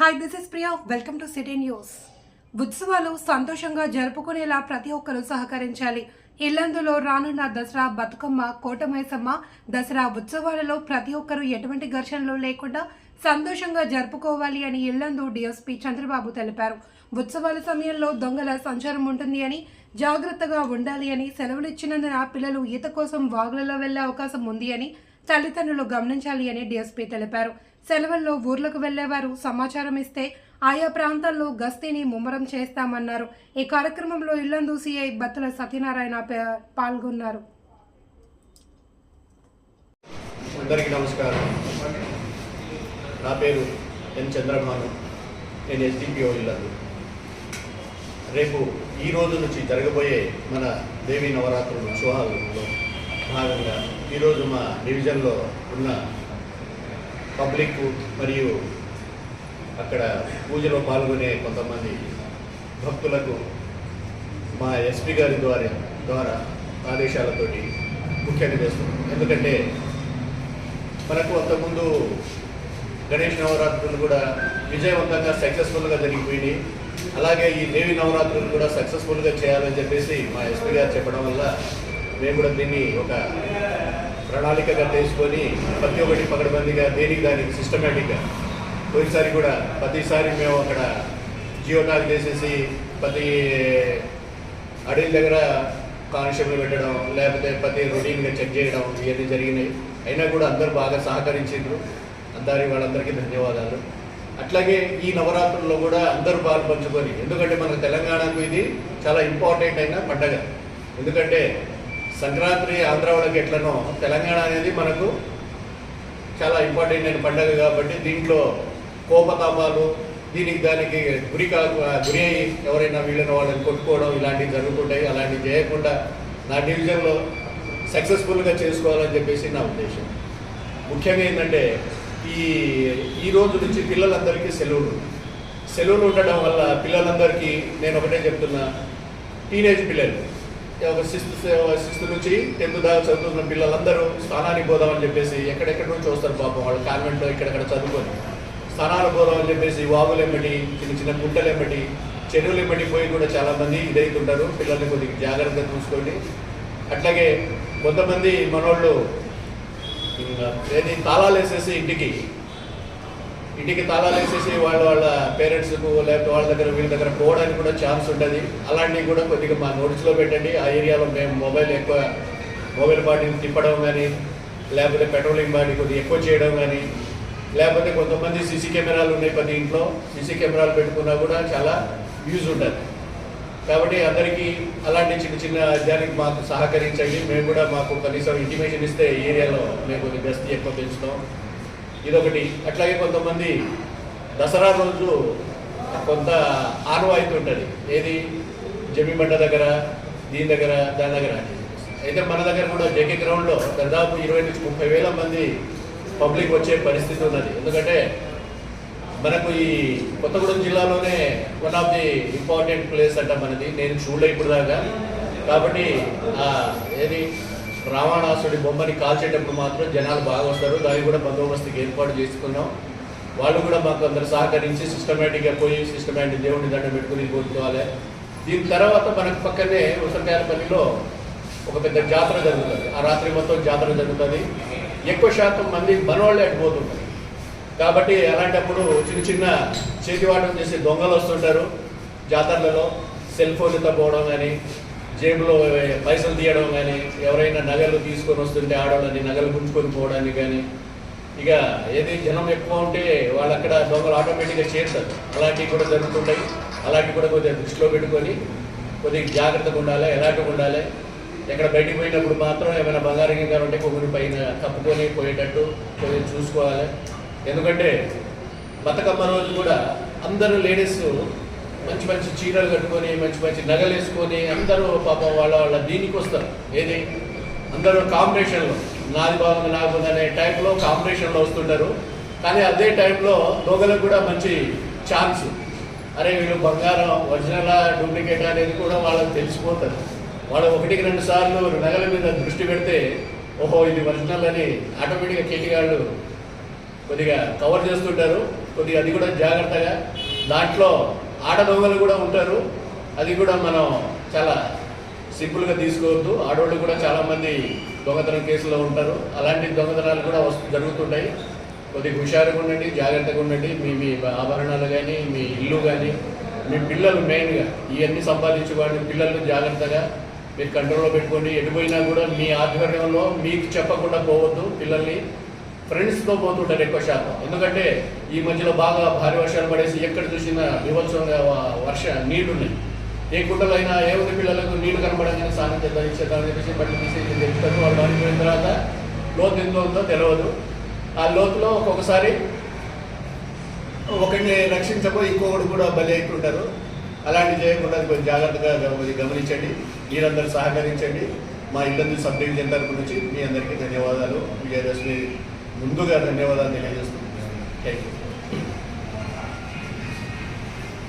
Hi this is Priya welcome to city news ఉత్సవాలు సంతోషంగా జరుపుకునేలా ప్రతి ఒక్కరూ సహకరించాలి. ఇల్లందులో రానున్న దసరా బతుకమ్మ కోటమైసమ్మ దసరా ఉత్సవాలలో ప్రతి ఒక్కరూ ఎటువంటి ఘర్షణలు లేకుండా సంతోషంగా జరుపుకోవాలి అని ఇల్లందు డిఎస్పీ చంద్రబాబు తెలిపారు. ఉత్సవాల సమయంలో దొంగల సంచారం ఉంటుంది అని జాగ్రత్తగా ఉండాలి అని సెలవులు ఇచ్చినందున పిల్లలు ఈత కోసం వాగులలో వెళ్ళే అవకాశం ఉంది అని తల్లిదండ్రులు గమనించాలి అని డిఎస్పీ తెలిపారు. సెలవుల్లో ఊర్లకు వెళ్ళేవారు సమాచారం ఇస్తే ఆయా ప్రాంతాల్లో గస్తీని ముమ్మరం చేస్తామన్నారు. ఈ కార్యక్రమంలో ఇల్లందు సిఐ బత్తుల సత్యనారాయణ పే- పాల్గొన్నారు. అందరికీ నమస్కారం. నా పేరు ఎన్ చంద్రభాను. నేను ఎస్డిపిఓ ఇల్లందు. రేపు ఈ రోజు నుంచి జరగబోయే మన దేవి నవరాత్రుల ఉత్సవాలలో భాగంగా ఈరోజు మా డివిజన్లో ఉన్న పబ్లిక్ మరియు అక్కడ పూజలో పాల్గొనే కొంతమంది భక్తులకు మా ఎస్పీ గారి ద్వారా ద్వారా ఆదేశాలతోటి ముఖ్యంగా చేస్తున్నాం ఎందుకంటే మనకు అంతకుముందు గణేష్ నవరాత్రులు కూడా విజయవంతంగా సక్సెస్ఫుల్గా జరిగిపోయినాయి. అలాగే ఈ దేవి నవరాత్రులు కూడా సక్సెస్ఫుల్గా చేయాలని చెప్పేసి మా ఎస్పీ గారు చెప్పడం వల్ల మేము కూడా దీన్ని ఒక ప్రణాళికగా చేసుకొని ప్రతి ఒక్కటి పకడబందిగా దేనికి దానికి సిస్టమేటిక్గా పోయినసారి కూడా ప్రతిసారి మేము అక్కడ జియో చేసేసి ప్రతి అడవి దగ్గర కానిస్టేబుల్ పెట్టడం లేకపోతే ప్రతి రొటీన్గా చెక్ చేయడం ఇవన్నీ జరిగినాయి. అయినా కూడా అందరూ బాగా సహకరించారు అందరి వాళ్ళందరికీ ధన్యవాదాలు. అట్లాగే ఈ నవరాత్రుల్లో కూడా అందరూ పాలు పంచుకొని ఎందుకంటే మన తెలంగాణకు ఇది చాలా ఇంపార్టెంట్ అయిన పండగ. ఎందుకంటే సంక్రాంతి ఆంధ్ర వాళ్ళకి ఎట్లనో తెలంగాణ అనేది మనకు చాలా ఇంపార్టెంట్ అయిన పండగ కాబట్టి దీంట్లో కోపతాపాలు దీనికి దానికి గురి గురి అయ్యి ఎవరైనా వీళ్ళని వాళ్ళని కొట్టుకోవడం ఇలాంటివి జరుగుతుంటాయి. అలాంటివి చేయకుండా నా డివిజన్లో సక్సెస్ఫుల్గా చేసుకోవాలని చెప్పేసి నా ఉద్దేశం. ముఖ్యంగా ఏంటంటే ఈ ఈ రోజు నుంచి పిల్లలందరికీ సెలవులు సెలవులు ఉండడం వల్ల పిల్లలందరికీ నేను ఒకటే చెప్తున్నా టీనేజ్ పిల్లలు. ఒక సిక్స్త్ సిక్స్త్ నుంచి టెన్త్ దాకా చదువుతున్న పిల్లలందరూ స్థానానికి పోదామని చెప్పేసి ఎక్కడెక్కడి నుంచి వస్తారు పాపం. వాళ్ళు కాన్వెంట్లో ఇక్కడెక్కడ చదువుకొని స్థానాలు పోదామని చెప్పేసి వాగులు ఎమ్మటి చిన్న చిన్న గుంటలు ఎమ్మటి చెరువులు ఎమ్మటి పోయి కూడా చాలామంది ఇదైతుంటారు. పిల్లల్ని కొద్దిగా జాగ్రత్తగా చూసుకోండి. అట్లాగే కొంతమంది మనోళ్ళు ఏది తాళాలు వేసేసి ఇంటికి ఇంటికి తాళాలు వేసేసి వాళ్ళ వాళ్ళ పేరెంట్స్కు లేకపోతే వాళ్ళ దగ్గర వీళ్ళ దగ్గర పోవడానికి కూడా ఛాన్స్ ఉంటుంది అలాంటివి కూడా కొద్దిగా మా నోట్స్లో పెట్టండి. ఆ ఏరియాలో మేము మొబైల్ ఎక్కువ మొబైల్ బాడీని తిప్పడం కానీ లేకపోతే పెట్రోలింగ్ బాడీ కొద్దిగా ఎక్కువ చేయడం కానీ లేకపోతే కొంతమంది సీసీ కెమెరాలు ఉన్నాయి ప్రతి ఇంట్లో. సీసీ కెమెరాలు పెట్టుకున్నా కూడా చాలా యూజ్ ఉంటుంది కాబట్టి అందరికీ అలాంటి చిన్న చిన్న దానికి మాకు సహకరించండి. మేము కూడా మాకు కనీసం ఇంటిమేషన్ ఇస్తే ఏరియాలో మేము కొద్దిగా గస్తీ ఎక్కువ పెంచుతాం. ఇదొకటి. అట్లాగే కొంతమంది దసరా రోజు కొంత ఆనవాయితీ ఉంటుంది. ఏది? జమ్మిబండ దగ్గర దీని దగ్గర దాని దగ్గర అయితే మన దగ్గర కూడా జేకే గ్రౌండ్లో దాదాపు ఇరవై నుంచి ముప్పై వేల మంది పబ్లిక్ వచ్చే పరిస్థితి ఉన్నది. ఎందుకంటే మనకు ఈ కొత్తగూడెం జిల్లాలోనే one of the important place అంట మనది. నేను చూడలే ఇప్పుడు దాకా కాబట్టి ఏది? రావణాసుడి బొమ్మని కాల్చేటప్పుడు మాత్రం జనాలు బాగా వస్తారు. దానికి కూడా బందోబస్తుకి ఏర్పాటు చేసుకున్నాం. వాళ్ళు కూడా మాకు అందరు సహకరించి సిస్టమేటిక్గా పోయి సిస్టమేటిక్ దేవుడిని దండం పెట్టుకుని కోరుకోవాలి దీని తర్వాత మనకు పక్కనే ఉసంకాయలపల్లిలో ఒక పెద్ద జాతర జరుగుతుంది. ఆ రాత్రి మొత్తం జాతర జరుగుతుంది. ఎక్కువ శాతం మంది మనవాళ్ళే అడిపోతుంటారు కాబట్టి అలాంటప్పుడు చిన్న చిన్న చేతివాటం చేసే దొంగలు వస్తుంటారు జాతరలలో. సెల్ ఫోన్లతో పోవడం కానీ జేబులో పైసలు తీయడం కానీ ఎవరైనా నగలు తీసుకొని వస్తుంటే ఆడవాళ్ళని నగలు గుంజుకొని పోవడానికి కానీ ఇక ఏది జనం ఎక్కువ ఉంటే వాళ్ళు అక్కడ దొంగలు ఆటోమేటిక్గా చేరుతారు. అలాంటివి కూడా జరుగుతుంటాయి. అలాంటివి కూడా కొద్దిగా దృష్టిలో పెట్టుకొని కొద్దిగా జాగ్రత్తగా ఉండాలి ఎలాంటి ఉండాలి. ఎక్కడ బయటికి పోయినప్పుడు మాత్రం ఏమైనా బంగారం గింగారం ఉంటే కొమ్ముని పైన కప్పుకొని పోయేటట్టు కొద్దిగా చూసుకోవాలి. ఎందుకంటే బతుకమ్మ రోజు కూడా అందరూ లేడీస్ మంచి మంచి చీరలు కట్టుకొని మంచి మంచి నగలు వేసుకొని అందరూ పాపం వాళ్ళ వాళ్ళ దీనికి వస్తారు. ఏది? అందరూ కాంపిటీషన్లో. నాది బాగుంది నాకు అనే టైంలో కాంపిటీషన్లో వస్తుంటారు. కానీ అదే టైంలో దొంగలకు కూడా మంచి ఛాన్స్. అరే వీళ్ళు బంగారం ఒరిజినల్ డూప్లికేట్ అనేది కూడా వాళ్ళకి తెలిసిపోతారు. వాళ్ళు ఒకటికి రెండు సార్లు నగల మీద దృష్టి పెడితే ఓహో ఇది ఒరిజినల్ అని ఆటోమేటిక్గా కేటీగాళ్ళు కొద్దిగా కవర్ చేస్తుంటారు. కొద్దిగా అది కూడా జాగ్రత్తగా. దాంట్లో ఆడదొంగలు కూడా ఉంటారు. అది కూడా మనం చాలా సింపుల్గా తీసుకోవద్దు. ఆడవాళ్ళు కూడా చాలామంది దొంగతనం కేసులో ఉంటారు. అలాంటి దొంగతనాలు కూడా వస్తు జరుగుతుంటాయి. కొద్దిగా హుషారుగా ఉండండి జాగ్రత్తగా ఉండండి. మీ మీ ఆభరణాలు కానీ మీ ఇల్లు కానీ మీ పిల్లలు మెయిన్గా ఇవన్నీ సంపాదించుకోండి పిల్లలను జాగ్రత్తగా మీరు కంట్రోల్లో పెట్టుకోండి. ఎటు పోయినా కూడా మీ ఆధ్వర్యంలో మీకు చెప్పకుండా పోవద్దు పిల్లల్ని. ఫ్రెండ్స్తో పోతుంటారు ఎక్కువ శాతం. ఎందుకంటే ఈ మధ్యలో బాగా భారీ వర్షాలు పడేసి ఎక్కడ చూసినా వివత్సవంగా వర్ష నీళ్ళున్నాయి. ఏ గుంటలో అయినా ఏ ఉంది పిల్లలకు నీళ్ళు కనబడగానే స్నానం చేద్దాం ఇచ్చేద్దాం అని చెప్పేసి బట్టి తీసేసి తెలుస్తారు వాళ్ళు పడిపోయిన తర్వాత లోతు ఎంత ఉందో తెలియదు ఆ లోతులో ఒక్కొక్కసారి ఒకరిని రక్షించకపో ఇంకొకడు కూడా బలి అవుతుంటారు అలాంటి చేయకుండా కొంచెం జాగ్రత్తగా గమనించండి. మీరందరూ సహకరించండి. మా ఇల్లందు సబ్ డివిజన్ తరపు నుంచి మీ అందరికీ ధన్యవాదాలు. విజయదశమి ముందుగా ధన్యవాదాలు తెలియజేస్తున్నాను. Thank you